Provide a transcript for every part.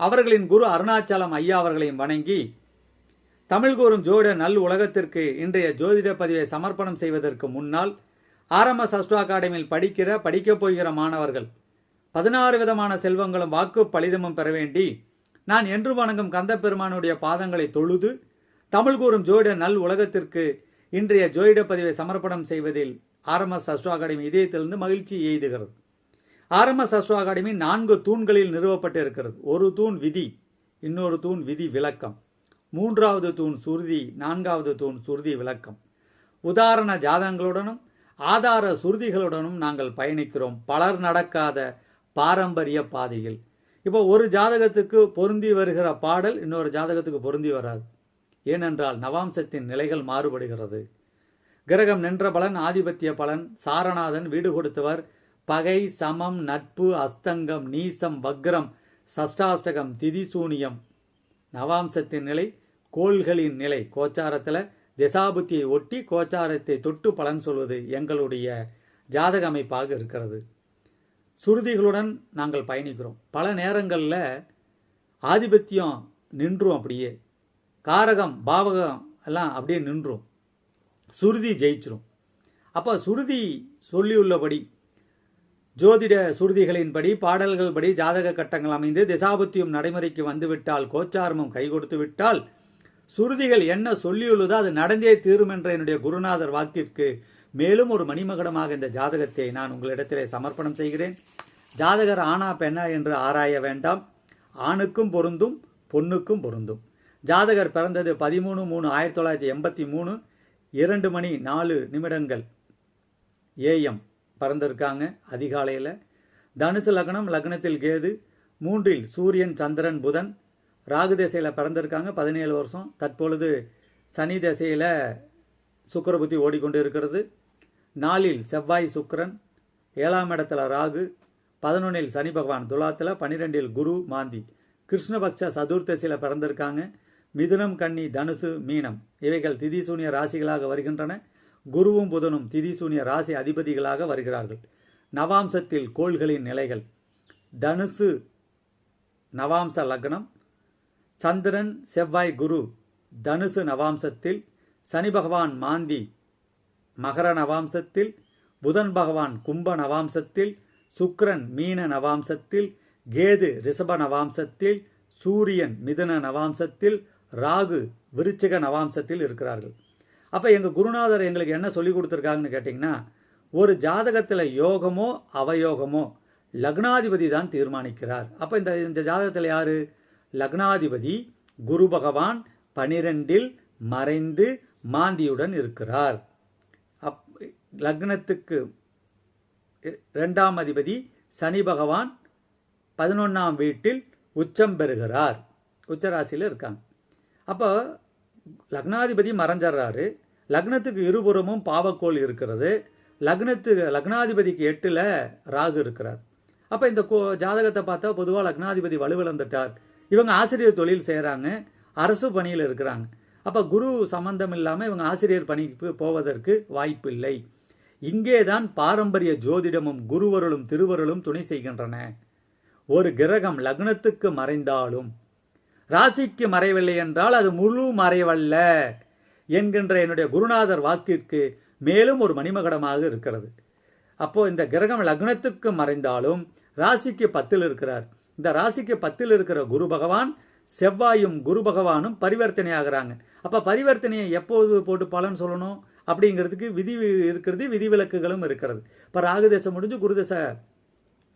அவர்களின் குரு அருணாச்சலம் ஐயா அவர்களையும் வணங்கி தமிழ் கூறும் ஜோட நல் உலகத்திற்கு இன்றைய ஜோதிட பதிவை சமர்ப்பணம் செய்வதற்கு முன்னால் ஆர்எம்எஸ் அஸ்ட்ரோ அகாடமியில் படிக்கிற படிக்கப் போகிற மாணவர்கள் பதினாறு விதமான செல்வங்களும் வாக்கு பலிதமும் பெற வேண்டி நான் என்று வணங்கும் கந்த பெருமானுடைய பாதங்களை தொழுது தமிழ் கூறும் ஜோட நல் உலகத்திற்கு இன்றைய ஜோதிட பதிவை சமர்ப்பணம் செய்வதில் ஆர்எம்எஸ் அஸ்ட்ரோ அகாடமி இதயத்திலிருந்து மகிழ்ச்சி எய்துகிறது. ஆர்எம்எஸ் அஸ்ட்ரோ அகாடமி நான்கு தூண்களில் நிறுவப்பட்டு இருக்கிறது ஒரு தூண் விதி இன்னொரு தூண் விதி விளக்கம். மூன்றாவது தூண் சுருதி நான்காவது தூண் சுருதி விளக்கம். உதாரண ஜாதகங்களுடனும் ஆதார சுருதிகளுடனும் நாங்கள் பயணிக்கிறோம். பலர் நடக்காத பாரம்பரிய பாதையில். இப்போ ஒரு ஜாதகத்துக்கு பொருந்தி வருகிற பாடல் இன்னொரு ஜாதகத்துக்கு பொருந்தி வராது. ஏனென்றால் நவாம்சத்தின் நிலைகள் மாறுபடுகிறது. கிரகம் நின்ற பலன் ஆதிபத்திய பலன் சாரநாதன் வீடு கொடுத்தவர் பகை சமம் நட்பு அஸ்தங்கம் நீசம் வக்ரம் சஷ்டாஷ்டகம் திதிசூனியம். நவாம்சத்தின் நிலை கோள்களின் நிலை. கோச்சாரத்தில் திசாபுத்தியை ஒட்டி கோச்சாரத்தை தொட்டு பலன் சொல்வது எங்களுடைய ஜாதக அமைப்பாக இருக்கிறது. சுருதிகளுடன் நாங்கள் பயணிக்கிறோம். பல நேரங்களில் ஆதிபத்தியம் நின்றும் அப்படியே. காரகம் பாவகம் எல்லாம் அப்படியே நின்றும். சுருதி ஜெயிச்சிரும். அப்போ சுருதி சொல்லியுள்ளபடி ஜோதிட சுருதிகளின்படி பாடல்கள் படி ஜாதக கட்டங்கள் அமைந்து திசாபுத்தியும் நடைமுறைக்கு வந்துவிட்டால் கோச்சாரமும் கை கொடுத்து விட்டால் சுருதிகள் என்ன சொல்லியுள்ளதோ அது நடந்தே தீரும் என்ற என்னுடைய குருநாதர் வாக்கிற்கு மேலும் ஒரு மணிமகடமாக இந்த ஜாதகத்தை நான் உங்களிடத்திலே சமர்ப்பணம் செய்கிறேன். ஜாதகர் ஆனா பெண்ணா என்று ஆராய வேண்டாம். ஆணுக்கும் பொருந்தும் பொண்ணுக்கும் பொருந்தும். ஜாதகர் பிறந்தது பதிமூணு மூணு ஆயிரத்தி தொள்ளாயிரத்தி எண்பத்தி மூணு இரண்டு மணி நாலு நிமிடங்கள் ஏஎம் பறந்திருக்காங்க அதிகாலையில். தனுசு லக்னம் லக்னத்தில் கேது மூன்றில் சூரியன் சந்திரன் புதன். ராகு திசையில் பிறந்திருக்காங்க பதினேழு வருஷம். தற்பொழுது சனி திசையில் சுக்கரபுத்தி ஓடிக்கொண்டு இருக்கிறது. நாலில் செவ்வாய் சுக்கரன் ஏழாம் இடத்துல ராகு பதினொன்னில் சனி பகவான். துலாத்தில் பன்னிரெண்டில் குரு மாந்தி. கிருஷ்ணபக்ஷ சதுர்த்தசியில் பிறந்திருக்காங்க. மிதுனம் கன்னி தனுசு மீனம். இவைகள் திதிசூனிய ராசிகளாக வருகின்றன. குருவும் புதனும் திதிசூனிய ராசி அதிபதிகளாக வருகிறார்கள். நவாம்சத்தில் கோள்களின் நிலைகள். தனுசு நவாம்ச லக்னம். சந்திரன் செவ்வாய் குரு. தனுசு நவாம்சத்தில் சனி பகவான் மாந்தி. மகர நவாம்சத்தில் புதன் பகவான் கும்ப நவாம்சத்தில் சுக்ரன் மீன நவாம்சத்தில் கேது ரிஷப நவாம்சத்தில் சூரியன் மிதுன நவாம்சத்தில் ராகு விருச்சிக நவாம்சத்தில் இருக்கிறார்கள். அப்போ எங்கள் குருநாதர் எங்களுக்கு என்ன சொல்லி கொடுத்துருக்காங்கன்னு கேட்டிங்கன்னா ஒரு ஜாதகத்தில் யோகமோ அவயோகமோ லக்னாதிபதி தான் தீர்மானிக்கிறார். அப்போ இந்த இந்த ஜாதகத்தில் யார்? லக்னாதிபதி குரு பகவான் பனிரெண்டில் மறைந்து மாந்தியுடன் இருக்கிறார். அப் லக்னத்துக்கு ரெண்டாம் அதிபதி சனி பகவான் பதினொன்றாம் வீட்டில் உச்சம் பெறுகிறார். உச்சராசியில் இருக்காங்க. அப்போ லக்னாதிபதி மறைஞ்சிட்றாரு லக்னத்துக்கு இருபுறமும் பாவக்கோள் இருக்கிறது. லக்னத்துக்கு லக்னாதிபதிக்கு எட்டில் ராகு இருக்கிறார். அப்போ இந்த கோ ஜாதகத்தை பார்த்தா பொதுவாக லக்னாதிபதி வலுவிழந்துட்டார். இவங்க ஆசிரியர் தொழில் செய்கிறாங்க அரசு பணியில் இருக்கிறாங்க. அப்போ குரு சம்பந்தம் இல்லாமல் இவங்க ஆசிரியர் பணிக்கு போவதற்கு வாய்ப்பு இல்லை இங்கே தான் பாரம்பரிய ஜோதிடமும் குருவருளும் திருவருளும் துணை செய்கின்றன. ஒரு கிரகம் லக்னத்துக்கு மறைந்தாலும் ராசிக்கு மறைவில்லை என்றால் அது முழு மறைவல்ல என்கின்ற என்னுடைய குருநாதர் வாக்கிற்கு மேலும் ஒரு மணிமகடமாக இருக்கிறது. அப்போ இந்த கிரகம் லக்னத்துக்கு மறைந்தாலும் ராசிக்கு பத்தில் இருக்கிறார். இந்த ராசிக்கு பத்தில் இருக்கிற குரு பகவான் செவ்வாயும் குரு பகவானும் பரிவர்த்தனை ஆகிறாங்க. அப்போ பரிவர்த்தனையை எப்போது போட்டு பலன் சொல்லணும்? அப்படிங்கிறதுக்கு விதி இருக்கிறது விதிவிலக்குகளும் இருக்கிறது. இப்போ ராகுதேசம் முடிஞ்சு குருதேச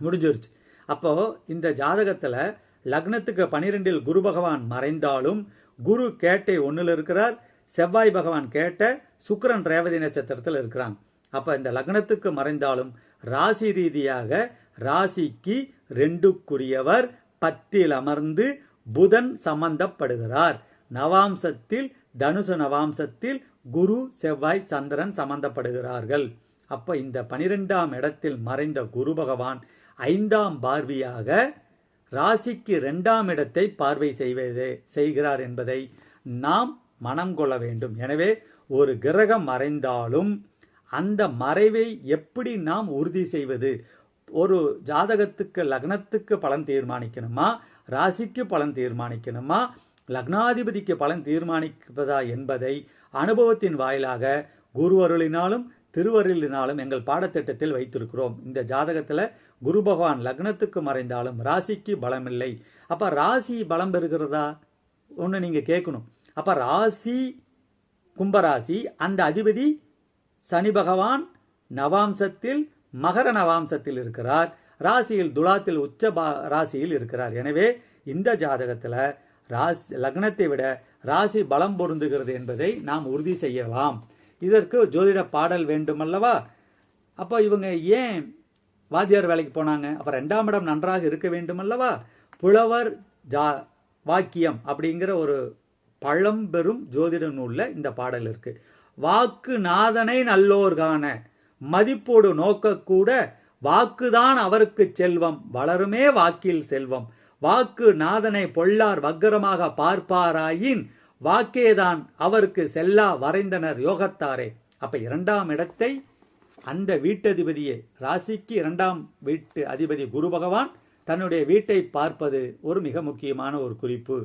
முடிஞ்சிருச்சு. அப்போது இந்த ஜாதகத்தில் லக்னத்துக்கு பனிரெண்டில் குரு பகவான் மறைந்தாலும் குரு கேட்டை ஒன்றில் இருக்கிறார். செவ்வாய் பகவான் கேட்ட சுக்கரன் ரேவதி நட்சத்திரத்தில் இருக்கிறான். அப்ப இந்த லக்னத்துக்கு மறைந்தாலும் ராசி ரீதியாக ராசிக்கு ரெண்டுக்குரியவர் பத்தில் அமர்ந்து புதன் சம்பந்தப்படுகிறார். நவாம்சத்தில் தனுசு நவாம்சத்தில் குரு செவ்வாய் சந்திரன் சம்பந்தப்படுகிறார்கள். அப்ப இந்த பனிரெண்டாம் இடத்தில் மறைந்த குரு பகவான் ஐந்தாம் பார்வையாக ராசிக்கு இரண்டாம் இடத்தை பார்வை செய்வது செய்கிறார் என்பதை நாம் மனம் கொள்ள வேண்டும். எனவே ஒரு கிரகம் மறைந்தாலும் அந்த மறைவை எப்படி நாம் உறுதி செய்வது? ஒரு ஜாதகத்துக்கு லக்னத்துக்கு பலன் தீர்மானிக்கணுமா? ராசிக்கு பலன் தீர்மானிக்கணுமா? லக்னாதிபதிக்கு பலன் தீர்மானிப்பதா என்பதை அனுபவத்தின் வாயிலாக குருவருளினாலும் திருவருளினாலும் எங்கள் பாடத்திட்டத்தில் வைத்திருக்கிறோம். இந்த ஜாதகத்தில் குரு பகவான் லக்னத்துக்கு மறைந்தாலும் ராசிக்கு பலம் இல்லை ராசி பலம் பெறுகிறதா? ஒன்று நீங்கள் கேட்கணும். அப்போ ராசி கும்பராசி அந்த அதிபதி சனி பகவான் நவாம்சத்தில் மகர நவாம்சத்தில் இருக்கிறார். ராசியில் துலாத்தில் உச்ச பா- ராசியில் இருக்கிறார். எனவே இந்த ஜாதகத்தில் ராசி லக்னத்தை விட ராசி பலம் பொருந்துகிறது என்பதை நாம் உறுதி செய்யலாம். இதற்கு ஜோதிட பாடல் வேண்டுமல்லவா? அப்போ இவங்க ஏன் வாத்தியார் வேலைக்கு போனாங்க? அப்போ ரெண்டாம் இடம் நன்றாக இருக்க வேண்டுமல்லவா? புலவர் ஜா வாக்கியம் அப்படிங்கிற ஒரு பழம்பெரும் ஜோதிட நூலில் இந்த பாடல் இருக்கு. வாக்கு நாதனை நல்லோர்கான மதிப்போடு நோக்கக்கூட வாக்குதான் அவருக்கு செல்வம் வளருமே வாக்கில் செல்வம். வாக்கு நாதனை பொள்ளார் வக்கரமாக பார்ப்பாராயின் வாக்கேதான் அவருக்கு செல்லா வரைந்தனர் யோகத்தாரே. அப்ப இரண்டாம் இடத்தை அந்த வீட்டதிபதியை ராசிக்கு இரண்டாம் வீட்டு அதிபதி குரு பகவான் தன்னுடைய வீட்டை பார்ப்பது ஒரு மிக முக்கியமான ஒரு குறிப்பு.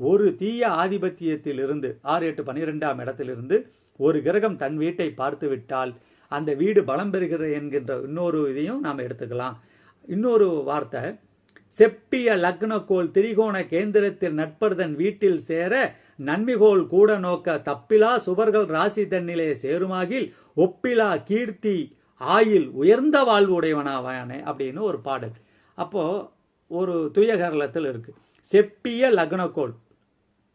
ஒரு தீய ஆதிபத்தியத்தில் இருந்து ஆறு எட்டு பன்னிரெண்டாம் இடத்திலிருந்து ஒரு கிரகம் தன் வீட்டை பார்த்து விட்டால் அந்த வீடு பலம் பெறுகிறது என்கின்ற இன்னொரு இதையும் நாம் எடுத்துக்கலாம். இன்னொரு வார்த்தை செப்பிய லக்னக்கோள் திரிகோண கேந்திரத்தில் நட்பர்தன் வீட்டில் சேர நன்மிகோள் கூட நோக்க தப்பிலா சுவர்கள் ராசி தன்னிலே சேருமாகில் ஒப்பிலா கீர்த்தி ஆயில் உயர்ந்த வாழ்வு உடையவனாவானே அப்படின்னு ஒரு பாடல். அப்போ ஒரு துயகரலத்தில் இருக்கு. செப்பிய லக்னக்கோள்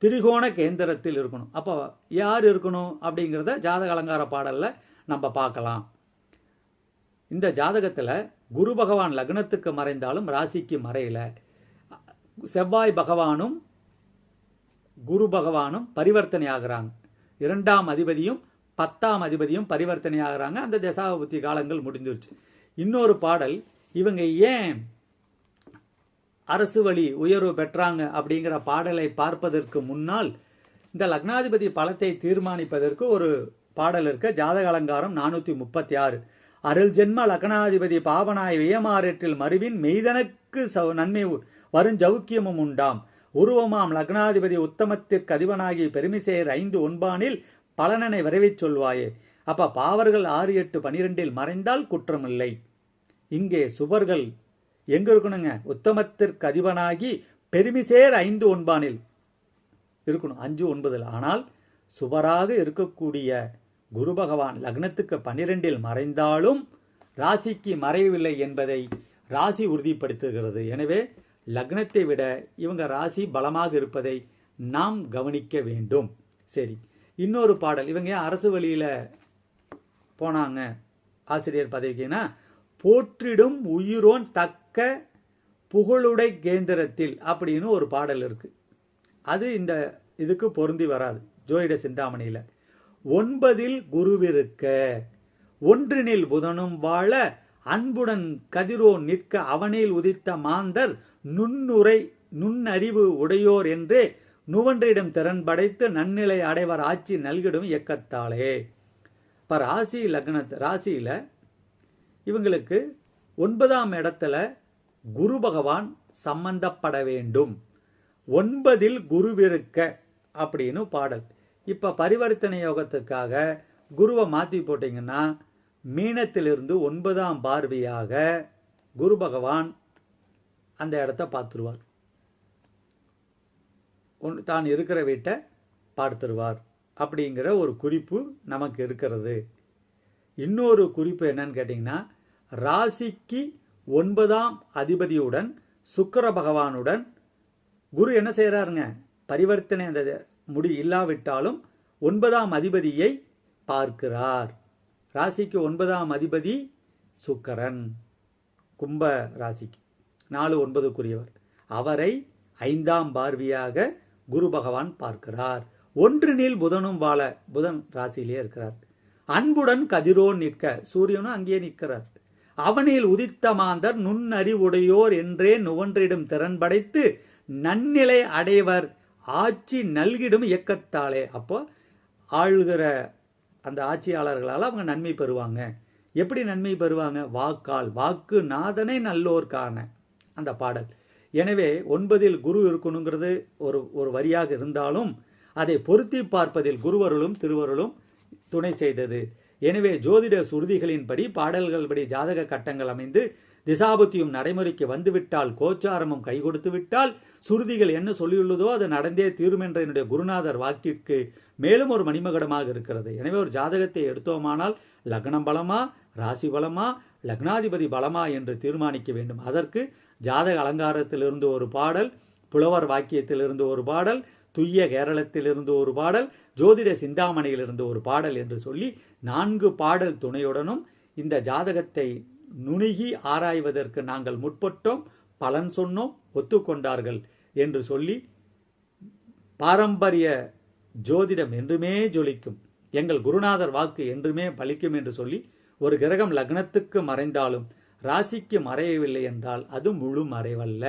திரிகோண கேந்திரத்தில் இருக்கணும். அப்போ யார் இருக்கணும் அப்படிங்கிறத ஜாதக அலங்கார பாடலில் நம்ம பார்க்கலாம். இந்த ஜாதகத்தில் குரு பகவான் லக்னத்துக்கு மறைந்தாலும் ராசிக்கு மறையல. செவ்வாய் பகவானும் குரு பகவானும் பரிவர்த்தனை ஆகிறாங்க இரண்டாம் அதிபதியும் பத்தாம் அதிபதியும் பரிவர்த்தனை ஆகிறாங்க அந்த தசாபுத்தி காலங்கள் முடிஞ்சிருச்சு. இன்னொரு பாடல் இவங்க ஏன் அரசு வழி உயர்வு பெற்றாங்க அப்படிங்கிற பாடலை பார்ப்பதற்கு முன்னால் இந்த லக்னாதிபதி பலத்தை தீர்மானிப்பதற்கு ஒரு பாடல் இருக்க. ஜாதக அலங்காரம் நானூத்தி முப்பத்தி ஆறு. அருள் ஜென்ம லக்னாதிபதி பாவனாய் வியமாறேற்றில் மருவின் மெய்தனக்கு நன்மை வரும் ஜவுக்கியமும் உண்டாம். உருவமாம் லக்னாதிபதி உத்தமத்திற்கு அதிபனாகி பெருமிசேர் ஐந்து ஒன்பானில் பலனனை விரைவிச் சொல்வாயே. அப்ப பாவர்கள் ஆறு எட்டு பனிரெண்டில் மறைந்தால் குற்றமில்லை. இங்கே சுவர்கள் எங்க இருக்கணுங்க? உத்தமத்திற்கு அதிபனாகி பெருமிசேர் ஐந்து ஒன்பானில் இருக்கணும். அஞ்சு ஒன்பதில். ஆனால் சுவராக இருக்கக்கூடிய குரு பகவான் லக்னத்துக்கு பன்னிரெண்டில் மறைந்தாலும் ராசிக்கு மறையவில்லை என்பதை ராசி உறுதிப்படுத்துகிறது. எனவே லக்னத்தை விட இவங்க ராசி பலமாக இருப்பதை நாம் கவனிக்க வேண்டும். சரி இன்னொரு பாடல். இவங்க ஏன் அரசு வழியில் போனாங்க? ஆசிரியர் பதவிக்குன்னா போற்றிடும் உயிரோன் தக்க புகழுடை கேந்திரத்தில் அப்படின்னு ஒரு பாடல் இருக்கு. அது இந்த இதுக்கு பொருந்தி வராது. ஜோதிட சிந்தாமணியில். ஒன்பதில் குருவிருக்க ஒன்றினில் புதனும் வாழ அன்புடன் கதிரோ நிற்க அவனில் உதித்த மாந்தர் நுண்ணுரை நுண்ணறிவு உடையோர் என்று நுவன்றிடம் திறன் படைத்து நன்னிலை அடைவர் ஆட்சி நல்கிடும் இயக்கத்தாலே. இப்ப ராசி லக்னத்து ராசியில இவங்களுக்கு ஒன்பதாம் இடத்துல குரு பகவான் சம்பந்தப்பட வேண்டும். ஒன்பதில் குருவிருக்க அப்படின்னு பாடல். இப்ப பரிவர்த்தனை யோகத்துக்காக குருவை மாத்தி போட்டீங்கன்னா மீனத்திலிருந்து ஒன்பதாம் பார்வையாக குரு பகவான் அந்த இடத்த பார்த்துருவார். ஒன்- தான் இருக்கிற வீட்டை பார்த்துருவார். அப்படிங்கிற ஒரு குறிப்பு நமக்கு இருக்கிறது. இன்னொரு குறிப்பு என்னன்னு கேட்டிங்கன்னா ராசிக்கு ஒன்பதாம் அதிபதியுடன் சுக்கர பகவானுடன் குரு என்ன செய்கிறாருங்க பரிவர்த்தனை அந்த முடி இல்லாவிட்டாலும் ஒன்பதாம் அதிபதியை பார்க்கிறார். ராசிக்கு ஒன்பதாம் அதிபதி சுக்கரன் கும்ப ராசிக்கு. நாலு ஒன்பதுக்குரியவர். அவரை ஐந்தாம் பார்வையாக குரு பகவான் பார்க்கிறார். ஒன்றினில் புதனும் வாழ புதன் ராசியிலே இருக்கிறார். அன்புடன் கதிரோன் நிற்க சூரியனும் அங்கே நிற்கிறார். அவனில் உதித்த மாந்தர் நுண்ணறிவுடையோர் என்றே நுவன்றிடும் திறன் படைத்து நன்னிலை அடைவர். ஆட்சி நல்கிடும் இயக்கத்தாலே. அப்போ ஆளுகிற அந்த ஆட்சியாளர்களால் அவங்க நன்மை பெறுவாங்க. எப்படி நன்மை பெறுவாங்க? வாக்கால் வாக்கு நாதனை நல்லோர் காண. அந்த பாடல். எனவே ஒன்பதில் குரு இருக்கணுங்கிறது ஒரு ஒரு வரியாக இருந்தாலும் அதை பொருத்தி பார்ப்பதில் குருவருளும் திருவருளும் துணை செய்தது. எனவே ஜோதிட சுருதிகளின்படி பாடல்கள் படி ஜாதக கட்டங்கள் அமைந்து திசாபுத்தியும் நடைமுறைக்கு வந்துவிட்டால் கோச்சாரமும் கை கொடுத்து விட்டால் சுருதிகள் என்ன சொல்லியுள்ளதோ அது நடந்தே தீரும் என்ற என்னுடைய குருநாதர் வாக்கிற்கு மேலும் ஒரு மணிமகடமாக இருக்கிறது. எனவே ஒரு ஜாதகத்தை எடுத்தோமானால் லக்னம் பலமா ராசி பலமா லக்னாதிபதி பலமா என்று தீர்மானிக்க வேண்டும். அதற்கு ஜாதக அலங்காரத்திலிருந்து ஒரு பாடல் புலவர் வாக்கியத்திலிருந்து ஒரு பாடல் துய்ய கேரளத்திலிருந்து ஒரு பாடல் ஜோதிட சிந்தாமணியிலிருந்து ஒரு பாடல் என்று சொல்லி நான்கு பாடல் துணையுடனும் இந்த ஜாதகத்தை நுணுகி ஆராய்வதற்கு நாங்கள் முற்பட்டோம் பலன் சொன்னோம் ஒத்துக்கொண்டார்கள் என்று சொல்லி பாரம்பரிய ஜோதிடம் என்றுமே ஜொலிக்கும். எங்கள் குருநாதர் வாக்கு என்றுமே பலிக்கும் என்று சொல்லி ஒரு கிரகம் லக்னத்துக்கு மறைந்தாலும் ராசிக்கு மறையவில்லை என்றால் அது முழு மறைவல்ல.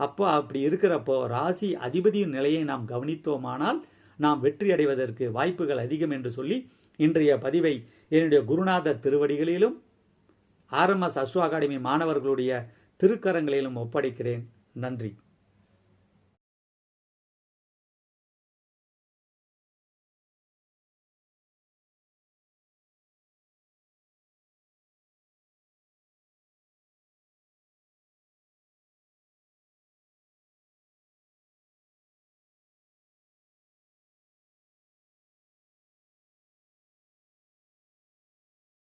அப்போ அப்படி இருக்கிறப்போ ராசி அதிபதியின் நிலையை நாம் கவனித்தோமானால் நாம் வெற்றி அடைவதற்கு வாய்ப்புகள் அதிகம் என்று சொல்லி இன்றைய பதிவை என்னுடைய குருநாதர் திருவடிகளிலும் ஆர்எம்எஸ் அஸ்வ அகாடமி மாணவர்களுடைய திருக்கரங்களிலும் ஒப்படைக்கிறேன். நன்றி.